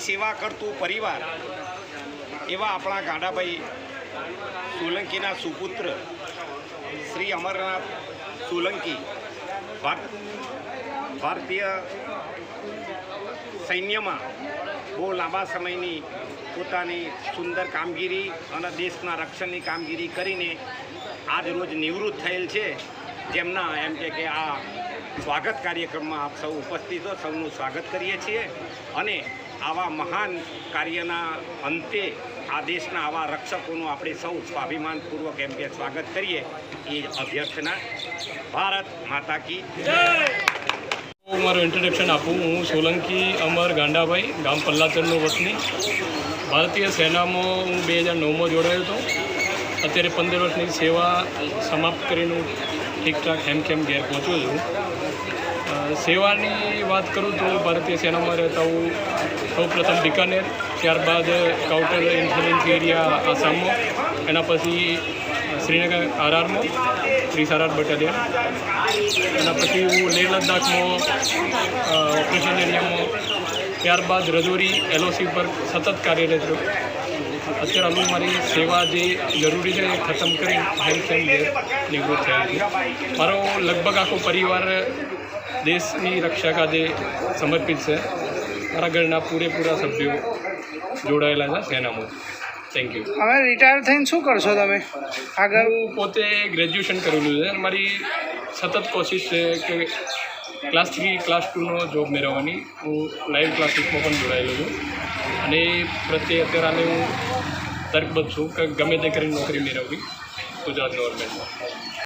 સેવા કરતું પરિવાર, એવા આપણા ગાડાભાઈ સોલંકીના સુપુત્ર શ્રી અમરનાથ સોલંકી ભારત ભારતીય સૈન્યમાં બહુ લાંબા સમયની પોતાની સુંદર કામગીરી અને દેશના રક્ષણની કામગીરી કરીને આજ રોજ નિવૃત્ત થયેલ છે. જેમના એમ કે આ સ્વાગત કાર્યક્રમમાં આપ સૌ ઉપસ્થિત છો સૌનું સ્વાગત કરીએ છીએ. અને આવા મહાન કાર્યના અંતે આ દેશના આવા રક્ષકોનું આપણે સૌ સ્વાભિમાનપૂર્વક એમ કે સ્વાગત કરીએ. એ અભ્યર્થના ભારત માતા કી હું મારું ઇન્ટ્રોડક્શન આપું. હું સોલંકી અમર ગાંડાભાઈ, ગામ પલ્લાચરનો વતની. ભારતીય સેનામાં હું બે હજાર નવમાં જોડાયો હતો. અત્યારે પંદર વર્ષની સેવા સમાપ્ત કરીને હું ઠીકઠાક હેમખેમ ઘેર પહોંચ્યો છું. સેવાની વાત કરું તો ભારતીય સેનામાં રહેતા હું સૌપ્રથમ બિકાનેર, ત્યારબાદ કાઉન્ટર ઇન્ટેલિજન્સ એરિયા આસામમાં, એના પછી શ્રીનગર આરઆરમાં ત્રીસ આરઆર બટાલિયન. એના પછી હું લેહ લદ્દાખમાં ઓપરેશન એરિયામાં, ત્યારબાદ રજોરી એલઓસી પર સતત કાર્યરત રહ્યો. અત્યારે અમે મારી સેવા જે જરૂરી છે એ ખતમ કરી હેલ્થ એન્ડ નિવૃત્ત થયા છે. મારો લગભગ આખો પરિવાર દેશની રક્ષા કાજે સમર્પિત છે. મારા ઘરના પૂરેપૂરા સભ્યો જોડાયેલા છે સેનામાં. થેન્ક યુ હવે રિટાયર થઈને શું કરશો તમે? આગળ? હું પોતે ગ્રેજ્યુએશન કરેલું છે. મારી સતત કોશિશ છે કે ક્લાસ થ્રી ક્લાસ ટુનો જોબ મેળવવાની. હું લાઈવ ક્લાસીસમાં પણ જોડાયેલો છું. અને પ્રત્યે અત્યારે હું તર્કબદ્ધ છું કે ગમે તે કરીને નોકરી મેળવવી. ગુજરાત ગવર્મેન્ટમાં